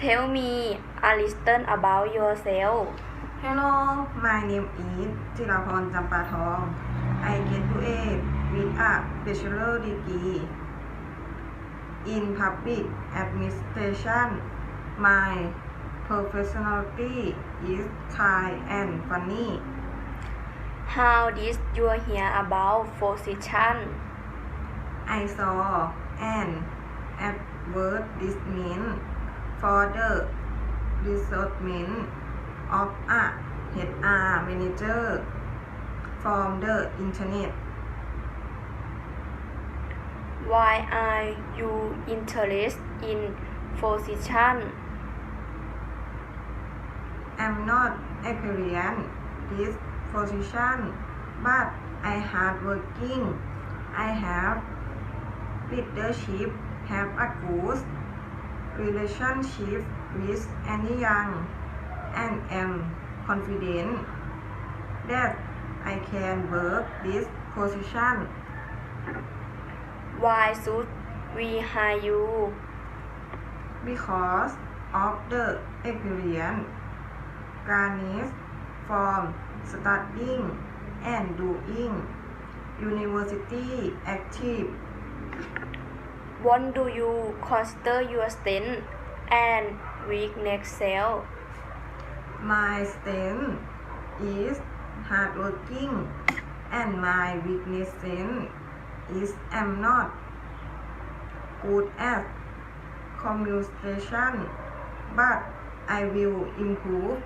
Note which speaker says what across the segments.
Speaker 1: Tell me a little about yourself.
Speaker 2: Hello, my name is Thiraphon Jampathong. I graduate with a bachelor degree in public administration. My personality is kind and funny.
Speaker 1: How did you hear about physician?
Speaker 2: I saw an advertisement for the recruitment of a HR manager from the internet.
Speaker 1: Why are you interested in physician?
Speaker 2: I'm not experienced in this position, but I hard working. I have leadership, have a good relationship with anyone, and am confident that I can work this position.
Speaker 1: Why should we hire you?
Speaker 2: because of the experience garnished from studying and doing university active
Speaker 1: What do you consider your strength and weakness self?
Speaker 2: my strength is hardworking and my weakness is I'm not good at communication but I will improve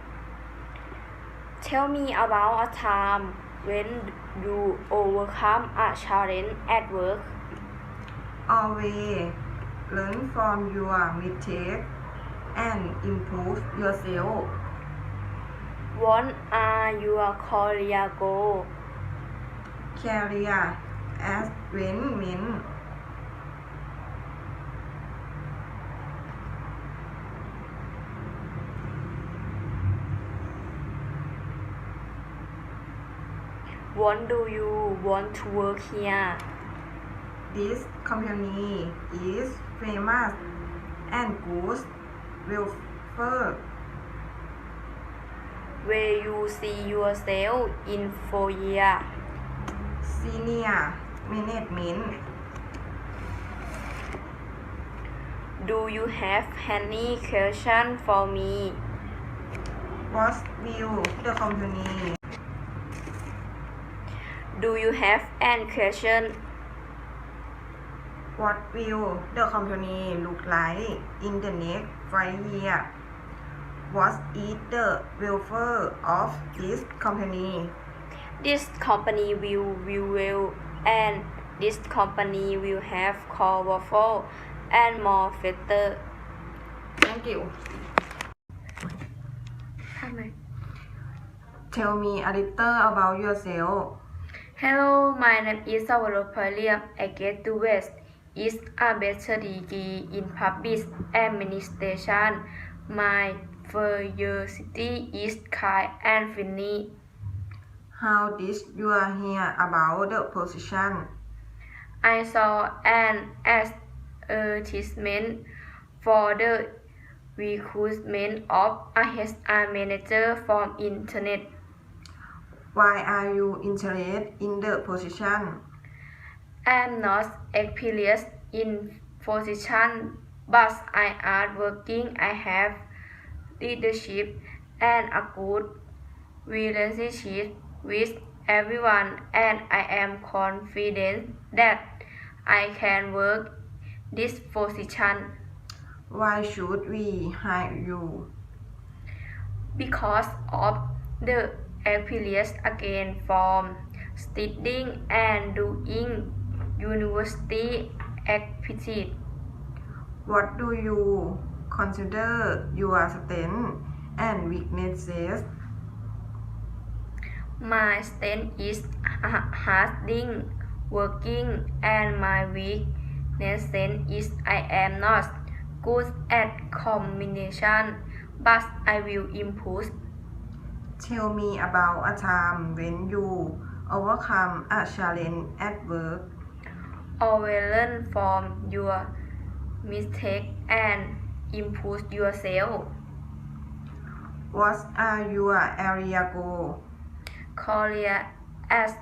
Speaker 1: Tell me about a time when you overcome a challenge at work.
Speaker 2: Always learn from your mistake and improve yourself
Speaker 1: What are your career goals?
Speaker 2: career as advancement
Speaker 1: What do you want to work here?
Speaker 2: This company is famous and good welfare
Speaker 1: Where you see yourself in four years?
Speaker 2: senior management
Speaker 1: Do you have any question for me?
Speaker 2: what will the company
Speaker 1: Do you have any question?
Speaker 2: What will the company look like in the next five years? What is the welfare of this company?
Speaker 1: This company will will, and this company will have core waffle and more filter.
Speaker 2: Thank you. Tell me a little about yourself.
Speaker 1: Hello, my name is Salvador Pelia. I get to West is a bachelor degree in public administration. My university is kind and funny.
Speaker 2: how did you hear about the position
Speaker 1: I saw an advertisement for the recruitment of a HR manager from internet.
Speaker 2: why are you interested in the position
Speaker 1: I'm not experienced in position, but I am working. I have leadership and a good relationship with everyone, and I am confident that I can work this position
Speaker 2: why should we hire you
Speaker 1: because of the experience again from studying and doing university activities.
Speaker 2: what do you consider your strengths and weaknesses
Speaker 1: My strength is ha- harding working and my weakness is I am not good at combination but I will improve.
Speaker 2: Tell me about a time when you overcome a challenge at work.
Speaker 1: Always learn from your mistake and improve yourself?
Speaker 2: What are your area goal?
Speaker 1: Career as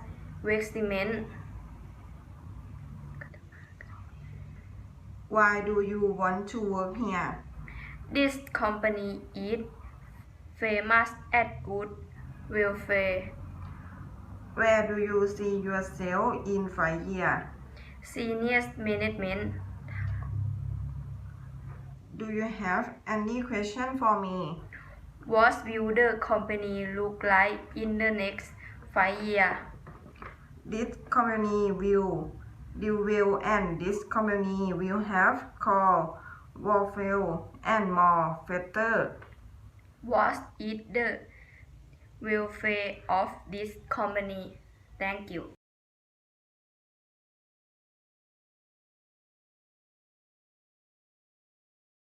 Speaker 1: investment.
Speaker 2: Why do you want to work here?
Speaker 1: This company is famous at good welfare.
Speaker 2: Where do you see yourself in five years?
Speaker 1: Senior management.
Speaker 2: Do you have any question for me?
Speaker 1: What will the company look like in the next five years?
Speaker 2: This company will do well and this company will have core, welfare and more better.
Speaker 1: What is the welfare of this company? Thank you.